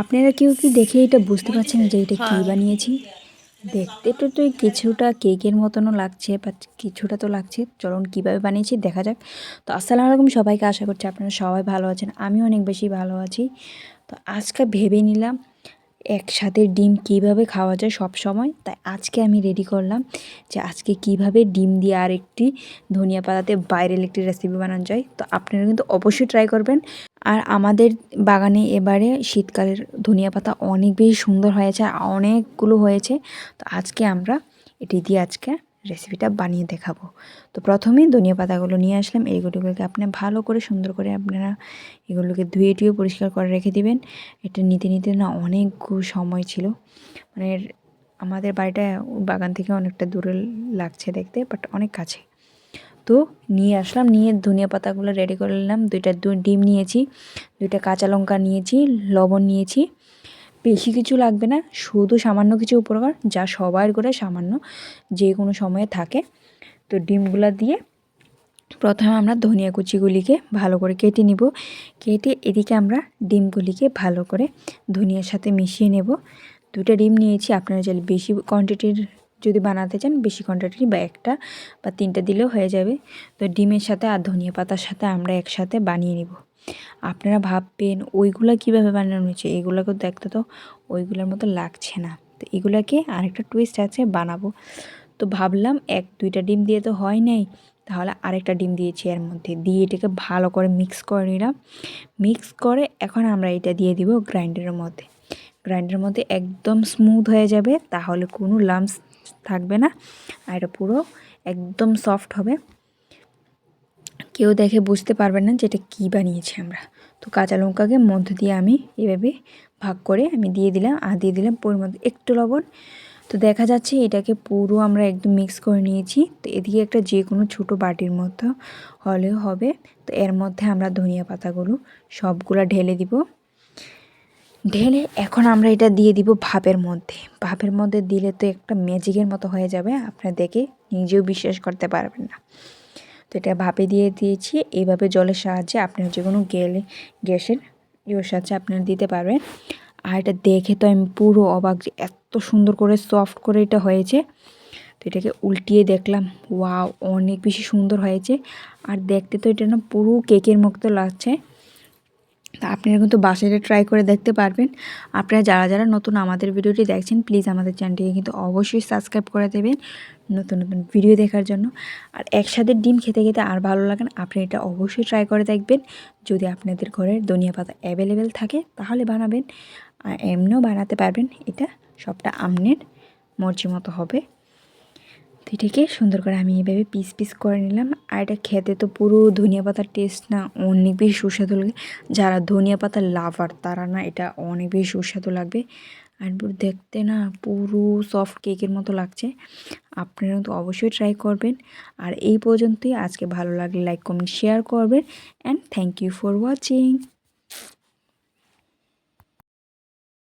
আপনারা কেউ কি দেখে এটা বুঝতে পারছেন যে এটা কী বানিয়েছি? দেখতে তো তো কিছুটা কেকের মতনও লাগছে বা কিছুটা তো লাগছে। চলুন কীভাবে বানিয়েছি দেখা যাক। তো আসসালামু আলাইকুম সবাইকে আশা করছি আপনারা সবাই ভালো আছেন। আমি অনেক বেশি ভালো আছি। তো আজকে ভেবে নিলাম একসাথে ডিম কীভাবে খাওয়া যায় সব সময়। তাই আজকে আমি রেডি করলাম যে আজকে কীভাবে ডিম দিয়ে আর একটি ধনিয়া পাতাতে বাইরের একটি রেসিপি বানানো যায়। তো আপনারা কিন্তু অবশ্যই ট্রাই করবেন। আর আমাদের বাগানে এবারে শীতকালের ধনিয়া পাতা অনেক বেশি সুন্দর হয়েছে আর অনেকগুলো হয়েছে। তো আজকে আমরা এটি দিয়ে আজকে রেসিপিটা বানিয়ে দেখাবো। তো প্রথমেই ধনিয়া পাতাগুলো নিয়ে আসলাম। এইগুলোকে আপনি ভালো করে সুন্দর করে আপনারা এগুলোকে ধুয়ে টুয়ে পরিষ্কার করে রেখে দিবেন। এটা নিতে নিতে না অনেক সময় ছিল। মানে আমাদের বাড়িটা বাগান থেকে অনেকটা দূরে লাগছে দেখতে বাট অনেক কাছে। তো নিয়ে আসলাম, নিয়ে ধনিয়া পাতাগুলো রেডি করে নিলাম। দুইটা ডিম নিয়েছি, দুইটা কাঁচা লঙ্কা নিয়েছি, লবণ নিয়েছি। বেশি কিছু লাগবে না, শুধু সামান্য কিছু উপকার, যা সবার করে সামান্য যে কোনো সময়ে থাকে। তো ডিমগুলা দিয়ে প্রথমে আমরা ধনিয়া কুচিগুলিকে ভালো করে কেটে নিব। কেটে এদিকে আমরা ডিমগুলিকে ভালো করে ধনিয়ার সাথে মিশিয়ে নেব। দুটা ডিম নিয়েছি, আপনারা চাইলে বেশি কোয়ান্টিটির যদি বানাতে চান, বেশি কোয়ান্টিটি বা একটা বা তিনটা দিলেও হয়ে যাবে। তো ডিমের সাথে আর ধনিয়া পাতার সাথে আমরা একসাথে বানিয়ে নেব। আপনারা ভাববেন, ওইগুলো কীভাবে বানানো হয়েছে? এগুলোকে দেখতে তো ওইগুলোর মতো লাগছে না। তো এগুলাকে আরেকটা টুইস্ট আছে, বানাবো। তো ভাবলাম এক, দুইটা ডিম দিয়ে তো হয় নাই। তাহলে আরেকটা ডিম দিয়েছি এর মধ্যে। দিয়ে এটাকে ভালো করে মিক্স করে নিলাম। মিক্স করে এখন আমরা এটা দিয়ে দিব গ্রাইন্ডারের মধ্যে। গ্রাইন্ডারের মধ্যে একদম স্মুথ হয়ে যাবে, তাহলে কোনো লামস থাকবে না। আর এটা পুরো একদম সফট হবে। কেউ দেখে বুঝতে পারবে না যে এটা কী বানিয়েছি আমরা। তো কাঁচা লঙ্কাকে মধ্য দিয়ে আমি এভাবে ভাগ করে আমি দিয়ে দিলাম আর দিয়ে দিলাম পরিমাণ একটু লবণ। তো দেখা যাচ্ছে এটাকে পুরো আমরা একদম মিক্স করে নিয়েছি। তো এদিকে একটা যে কোনো ছোটো বাটির মধ্যে হলেও হবে। তো এর মধ্যে আমরা ধনিয়া পাতাগুলো সবগুলো ঢেলে দিব। ঢেলে এখন আমরা এটা দিয়ে দিব ভাপের মধ্যে। ভাপের মধ্যে দিলে তো একটা ম্যাজিকের মতো হয়ে যাবে। আপনার দেখে নিজেও বিশ্বাস করতে পারবেন না। তো এটা ভাপে দিয়ে দিয়েছি। এইভাবে জলের সাহায্যে আপনার যে কোনো গেলে গ্যাসের ইয়ের সাহায্যে আপনারা দিতে পারবেন। আর এটা দেখে তো আমি পুরো অবাক যে এত সুন্দর করে সফট করে এটা হয়েছে। তো এটাকে উল্টিয়ে দেখলাম, ওয়াও, অনেক বেশি সুন্দর হয়েছে। আর দেখতে তো এটা না পুরো কেকের মতো লাগছে। আপনারা কিন্তু বাসায় ট্রাই করে দেখতে পারবেন। আপনারা যারা যারা নতুন আমাদের ভিডিওটি দেখছেন প্লিজ আমাদের চ্যানেলটিকে কিন্তু অবশ্যই সাবস্ক্রাইব করে দেবেন নতুন নতুন ভিডিও দেখার জন্য। আর একসাথে ডিম খেতে খেতে আর ভালো লাগে না, আপনি এটা অবশ্যই ট্রাই করে দেখবেন। যদি আপনাদের ঘরে ধনিয়া পাতা অ্যাভেলেবেল থাকে, তাহলে বানাবেন। আর এমনিও বানাতে পারবেন, এটা সবটা আমনের মর্জি মতো হবে। তো সুন্দর করে আমি এভাবে পিস পিস করে নিলাম। আর এটা খেতে তো পুরো ধনিয়া পাতার টেস্ট না, অনেক বেশি সুস্বাদু লাগে। যারা ধনিয়া পাতার লাভার তারা না এটা অনেক বেশি সুস্বাদু লাগবে। আর দেখতে না পুরো সফট কেকের মতো লাগছে। আপনারা তো অবশ্যই ট্রাই করবেন। আর এই পর্যন্তই। আজকে ভালো লাগলে লাইক কমেন্ট শেয়ার করবেন। And thank you for watching